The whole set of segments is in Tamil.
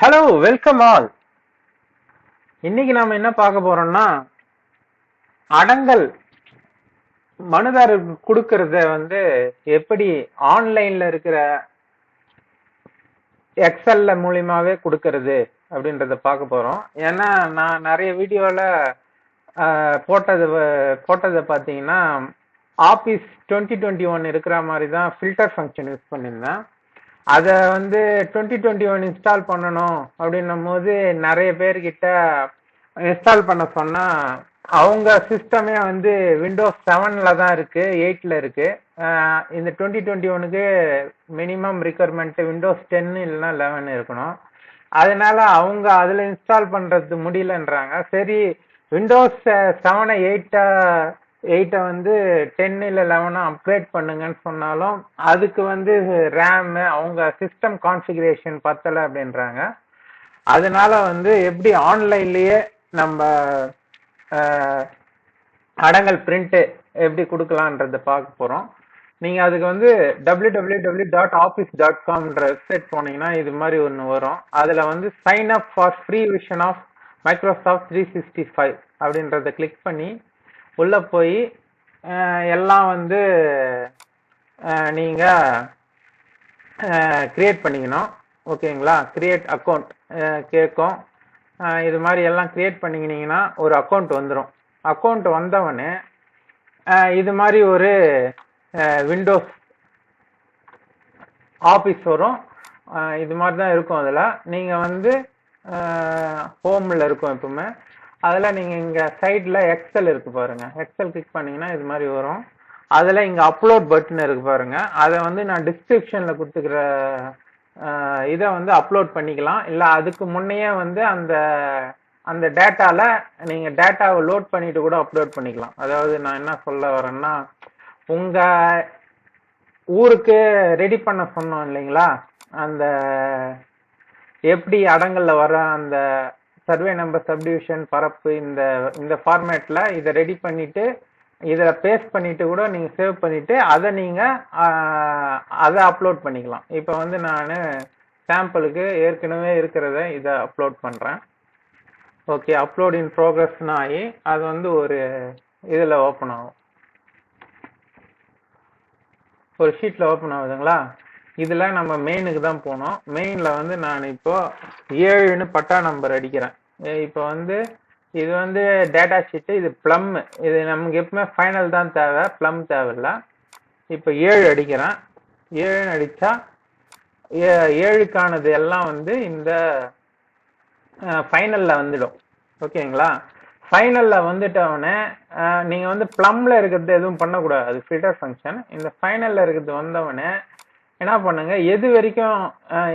ஹலோ வெல்கம் ஆல் இன்னைக்கு நாம என்ன பார்க்க போறோம்னா அடங்கல். மனுதாரருக்கு கொடுக்கறத வந்து எப்படி ஆன்லைன்ல இருக்கிற எக்ஸல்ல மூலியமாவே கொடுக்கறது அப்படின்றத பார்க்க போறோம். ஏன்னா நான் நிறைய வீடியோல போட்டது போட்டதை பார்த்தீங்கன்னா ஆபீஸ் டுவெண்ட்டி டுவெண்ட்டி ஒன் இருக்கிற மாதிரி தான் ஃபில்டர் ஃபங்க்ஷன் யூஸ் பண்ணியிருந்தேன். அதை வந்து டுவெண்ட்டி டுவெண்ட்டி ஒன் இன்ஸ்டால் பண்ணணும் அப்படின்னும் போது நிறைய பேர்கிட்ட இன்ஸ்டால் பண்ண சொன்னால் அவங்க சிஸ்டமே வந்து விண்டோஸ் செவனில் தான் இருக்குது எயிட்டில் இருக்குது இந்த டுவெண்ட்டி டுவெண்ட்டி ஒனுக்கு மினிமம் ரிக்குவயர்மெண்ட் விண்டோஸ் டென்னு இல்லைன்னா லெவன் இருக்கணும். அதனால அவங்க அதில் இன்ஸ்டால் பண்ணுறது முடியலன்றாங்க. சரி விண்டோஸ் செவனை எயிட்டை எயிட்டை வந்து டென் இல்லை லெவனாக அப்கிரேட் பண்ணுங்கன்னு சொன்னாலும் அதுக்கு வந்து ரேமு அவங்க சிஸ்டம் கான்ஃபிகரேஷன் பத்தலை அப்படின்றாங்க. அதனால வந்து எப்படி ஆன்லைன்லயே நம்ம அடங்கல் பிரிண்ட்டு எப்படி கொடுக்கலான்றத பார்க்க போகிறோம் நீங்கள் அதுக்கு வந்து W W W dot office dot காம்ன்ற website போனீங்கன்னா இது மாதிரி ஒன்று வரும். அதில் வந்து sign up for free version of Microsoft three sixty five அப்படின்றத கிளிக் பண்ணி உள்ள போய் எல்லாம் வந்து நீங்கள் க்ரியேட் பண்ணிக்கணும். ஓகேங்களா? க்ரியேட் அக்கௌண்ட் கேட்கும். இது மாதிரி எல்லாம் க்ரியேட் பண்ணிக்கினீங்கன்னா ஒரு அக்கௌண்ட் வந்துடும் அக்கௌண்ட் வந்தவொடனே இது மாதிரி ஒரு விண்டோஸ் ஆஃபீஸ் வரும். இது மாதிரி தான் இருக்கும் அதில். நீங்கள் வந்து ஹோமில் இருக்கும் எப்பவுமே. அதில் நீங்கள் இங்கே சைடில் எக்ஸல் இருக்கு பாருங்கள் எக்ஸல் கிளிக் பண்ணிங்கன்னா இது மாதிரி வரும். அதில் இங்கே அப்லோட் பட்டன் இருக்கு பாருங்கள் அதை வந்து நான் டிஸ்கிரிப்ஷனில் கொடுத்துக்கிற இதை வந்து அப்லோட் பண்ணிக்கலாம். இல்லை அதுக்கு முன்னையே வந்து அந்த அந்த டேட்டாவில் நீங்கள் டேட்டாவை லோட் பண்ணிட்டு கூட அப்லோட் பண்ணிக்கலாம். அதாவது நான் என்ன சொல்ல வரேன்னா உங்கள் ஊருக்கு ரெடி பண்ண சொன்னோம் இல்லைங்களா? அந்த எப்படி அடங்கல்ல வர அந்த சர்வே நம்பர் சப்டிவிஷன் பரப்பு இந்த இந்த ஃபார்மேட்ல இதை ரெடி பண்ணிட்டு இதை பேஸ்ட் பண்ணிட்டு கூட நீங்க சேவ் பண்ணிட்டு அதை நீங்க அதை அப்லோட் பண்ணிக்கலாம். இப்போ வந்து நான் சாம்பிளுக்கு ஏற்கனவே இருக்கிறத இதை அப்லோட் பண்றேன். ஓகே அப்லோட் இன் ப்ரோக்ரஸ்னு ஆகி அது வந்து ஒரு இதில் ஓப்பன் ஆகும். ஒரு ஷீட்டில் ஓப்பன் ஆகுதுங்களா? இதில் நம்ம மெயினுக்கு தான் போனோம். மெயினில் வந்து நான் இப்போ ஏழுன்னு பட்டா நம்பர் அடிக்கிறேன். இப்போ வந்து இது வந்து டேட்டா ஷீட்டு இது ப்ளம் இது நமக்கு எப்பவுமே ஃபைனல் தான் தேவை. ப்ளம் தேவையில்ல. இப்போ ஏழு அடிக்கிறேன். ஏழுன்னு அடித்தா ஏழுக்கானது எல்லாம் வந்து இந்த ஃபைனலில் வந்துடும். ஓகேங்களா? ஃபைனலில் வந்துட்டவுடனே நீங்கள் வந்து ப்ளம்மில் இருக்கிறது எதுவும் பண்ணக்கூடாது. அது ஃபில்டர் ஃபங்க்ஷன் இந்த ஃபைனலில் இருக்கிறது வந்தவொடனே என்ன பண்ணுங்க? எது வரைக்கும்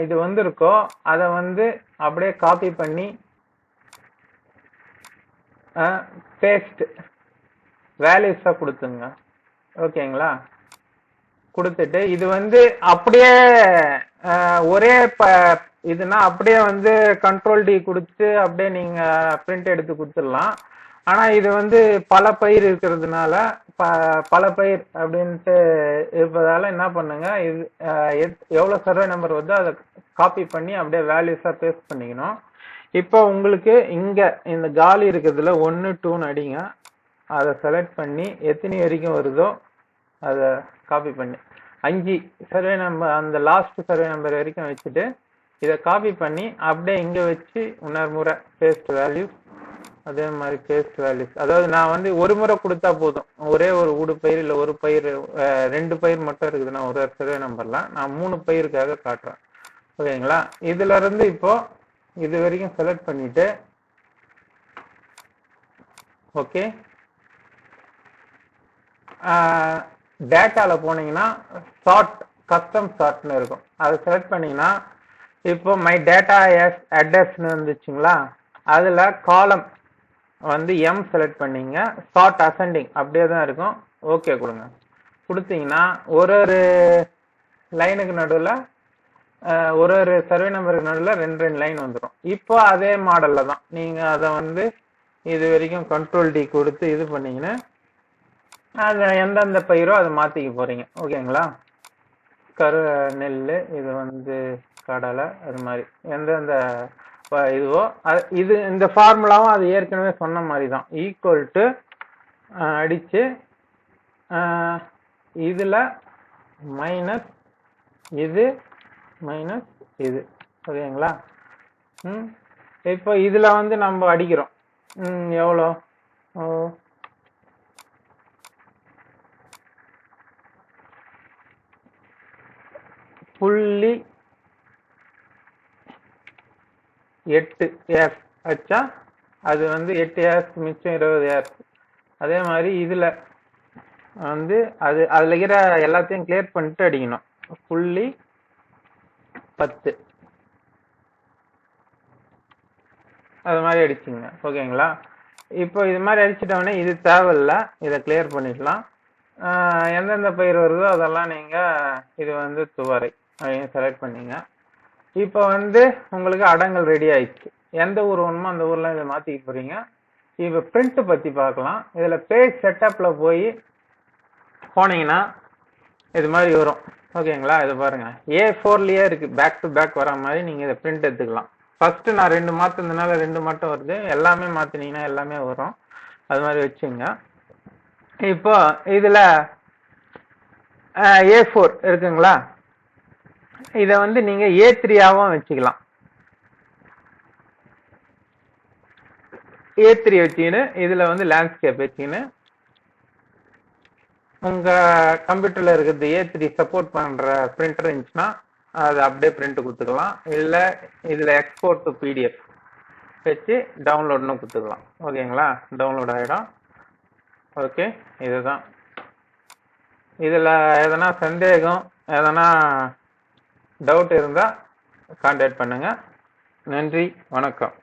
இது வந்திருக்கோ அதை வந்து அப்படியே காப்பி பண்ணி பேஸ்ட் வேல்யூஸாக கொடுத்துங்க. ஓகேங்களா? கொடுத்துட்டு இது வந்து அப்படியே ஒரே ப இதுனா அப்படியே வந்து கண்ட்ரோல் டி கொடுத்து அப்படியே நீங்கள் பிரிண்ட் எடுத்து கொடுத்துடலாம். ஆனா இது வந்து பல பயிர் இருக்கிறதுனால ப- பல பயிர் அப்படின்ட்டு இருப்பதால என்ன பண்ணுங்க இது எத்- எவ்வளவு சர்வே நம்பர் வருதோ அதை காப்பி பண்ணி அப்படியே வேல்யூஸா பேஸ்ட் பண்ணிக்கணும். இப்போ உங்களுக்கு இங்க இந்த காலி இருக்கிறதுல ஒன்னு டூன்னு அடிங்க. அதை செலக்ட் பண்ணி எத்தனை வரைக்கும் வருதோ அதை காப்பி பண்ணி. அஞ்சு சர்வே நம்பர் அந்த லாஸ்ட் சர்வே நம்பர் வரைக்கும் வச்சுட்டு இதை காப்பி பண்ணி அப்படியே இங்க வச்சு இன்னொரு முறை பேஸ்ட் வேல்யூஸ் அதே மாதிரி பேஸ்ட் வேல்யூஸ் அதாவது நான் வந்து ஒரு முறை கொடுத்தா போதும். ஒரே ஒரு ஊடு பயிர் இல்லை ஒரு பயிர் ரெண்டு பயிர் மட்டும் இருக்குதுன்னா ஒரு சர்வே நம்பர்லாம் நான் மூணு பயிருக்காக காட்டுறேன். ஓகேங்களா? இதுல இருந்து இப்போ இது வரைக்கும் செலக்ட் பண்ணிட்டு ஓகே டேட்டாவில் போனீங்கன்னா சார்ட் கஸ்டம் சார்ட்னு இருக்கும். அதை செலக்ட் பண்ணீங்கன்னா இப்போ மை டேட்டா எஸ் அட்ரஸ்னு இருந்துச்சுங்களா? அதில் காலம் வந்து எம் செலக்ட் பண்ணீங்க சார்ட் அசெண்டிங் அப்படியே தான் இருக்கும். ஓகே கொடுங்க. கொடுத்தீங்கன்னா ஒரு ஒரு லைனுக்கு நடுவில் ஒரு ஒரு சர்வே நம்பருக்கு நடுவில் ரெண்டு ரெண்டு லைன் வந்துடும் இப்போ அதே மாடலில் தான். நீங்கள் அதை வந்து இது வரைக்கும் கண்ட்ரோல் டி கொடுத்து இது பண்ணீங்கன்னா அது எந்தெந்த பயிரோ அதை மாற்றிக்க போகிறீங்க ஓகேங்களா கரு நெல் இது வந்து கடலை அது மாதிரி. எந்தெந்த இதுவோ அது இது இந்த ஃபார்முலாவும் அது ஏற்கனவே சொன்ன மாதிரி தான் ஈக்குவல் டு அடித்து இதில் மைனஸ் இது மைனஸ் இது. ஓகேங்களா ம். இப்போ இதில் வந்து நம்ம அடிக்கிறோம். ம் எவ்வளோ? ஓ. புள்ளி எட்டு ஏர் வச்சா அது வந்து எட்டு ஏர்ஸ் மிச்சம் இருபது ஏர்ஸ் அதே மாதிரி இதுல வந்து அது அதுல இருக்கிற எல்லாத்தையும் கிளியர் பண்ணிட்டு அடிக்கணும். புள்ளி பத்து. அது மாதிரி அடிச்சுங்க ஓகேங்களா? இப்போ இது மாதிரி அடிச்சிட்டோடனே இது தேவையில்ல. இதை கிளியர் பண்ணிடலாம் எந்தெந்த பயிர் வருதோ அதெல்லாம் நீங்கள் இது வந்து துவரை அப்படின்னு செலக்ட் பண்ணிங்க. இப்போ வந்து உங்களுக்கு அடங்கல் ரெடி ஆயிடுச்சு. எந்த ஊர் வேணுமோ அந்த ஊர்ல இதை மாத்திக்க போறீங்க. இப்போ பிரிண்ட் பத்தி பார்க்கலாம். இதுல பேஜ் செட்டப்ல போய் போனீங்கன்னா இது மாதிரி வரும். ஓகேங்களா இது பாருங்க. ஏ ஃபோர்லயே இருக்கு. பேக் டு பேக் வர மாதிரி நீங்க இதை பிரிண்ட் எடுத்துக்கலாம். ஃபர்ஸ்ட் நான் ரெண்டு மாத்தினதுனால ரெண்டு மட்டும் வருது. எல்லாமே மாத்தினீங்கன்னா எல்லாமே வரும். அது மாதிரி வச்சுங்க. இப்போ இதுல ஏ ஃபோர் இருக்குங்களா? இதை வந்து நீங்க ஏ த்ரீயாவும் வச்சுக்கலாம். ஏ த்ரீ வச்சுக்கின்னு இதுல வந்து லேண்ட்ஸ்கேப் வச்சுக்கின்னு உங்க கம்ப்யூட்டர்ல இருக்கிறது ஏ த்ரீ சப்போர்ட் பண்ற பிரிண்டர் இருந்துச்சுன்னா அது அப்படியே பிரிண்ட் கொடுத்துக்கலாம். இல்ல இதுல எக்ஸ்போர்ட் டு பிடிஎஃப் வச்சு டவுன்லோட்னு கொடுத்துக்கலாம். ஓகேங்களா டவுன்லோட் ஆகிடும் ஓகே இதுதான். இதில் எதனா சந்தேகம் எதனா டவுட் இருந்தால் கான்டாக்ட் பண்ணுங்கள் நன்றி வணக்கம்.